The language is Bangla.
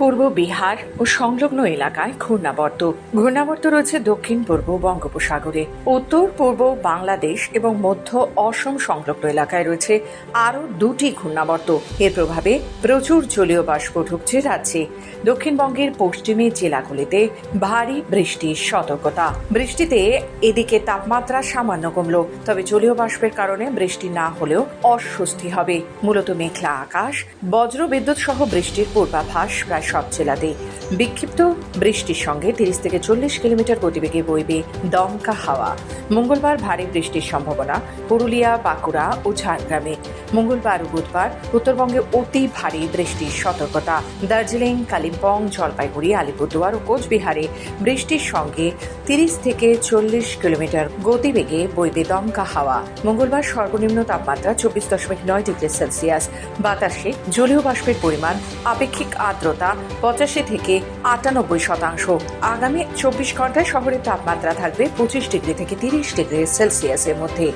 পূর্ব বিহার ও সংলগ্ন এলাকায় ঘূর্ণাবর্ত। ঘূর্ণাবর্ত রয়েছে দক্ষিণ, পূর্ব বঙ্গোপসাগরে। উত্তর, পূর্ব বাংলাদেশ এবং মধ্য অসম সংলগ্ন এলাকায় রয়েছে আরও দুটি ঘূর্ণাবর্ত। এর প্রভাবে প্রচুর জলীয় বাষ্প ঢুকছে রাজ্যে। দক্ষিণবঙ্গের পশ্চিমী জেলাগুলিতে ভারী বৃষ্টির সতর্কতা। বৃষ্টিতে এদিকে তাপমাত্রা সামান্য কমল, তবে জলীয় বাষ্পের কারণে বৃষ্টি না হলেও অস্বস্তি হবে। মূলত মেঘলা আকাশ, বজ্র বিদ্যুৎ সহ বৃষ্টির পূর্বাভাস প্রায় সব জেলাতে বিক্ষিপ্ত বৃষ্টির সঙ্গে তিরিশ থেকে চল্লিশ কিলোমিটার গতিবেগে বইবে দমকা হাওয়া। মঙ্গলবার ভারী বৃষ্টির সম্ভাবনা পুরুলিয়া, বাঁকুড়া ও ঝাড়গ্রামে। মঙ্গলবার ও বুধবার উত্তরবঙ্গে অতি ভারী বৃষ্টির সতর্কতা। দার্জিলিং, কালিম্পং, জলপাইগুড়ি, আলিপুরদুয়ার ও কোচবিহারে বৃষ্টির সঙ্গে তিরিশ থেকে চল্লিশ কিলোমিটার গতিবেগে বইবে দমকা হাওয়া। মঙ্গলবার সর্বনিম্ন তাপমাত্রা চব্বিশ দশমিক নয় ডিগ্রি সেলসিয়াস। বাতাসে জলীয় বাষ্পের পরিমাণ আপেক্ষিক আর্দ্রতা পঁচাশি থেকে আটানব্বই শতাংশ। আগামী চব্বিশ ঘন্টায় শহরের তাপমাত্রা থাকবে পঁচিশ ডিগ্রি থেকে তিরিশ ডিগ্রি সেলসিয়াসের মধ্যে।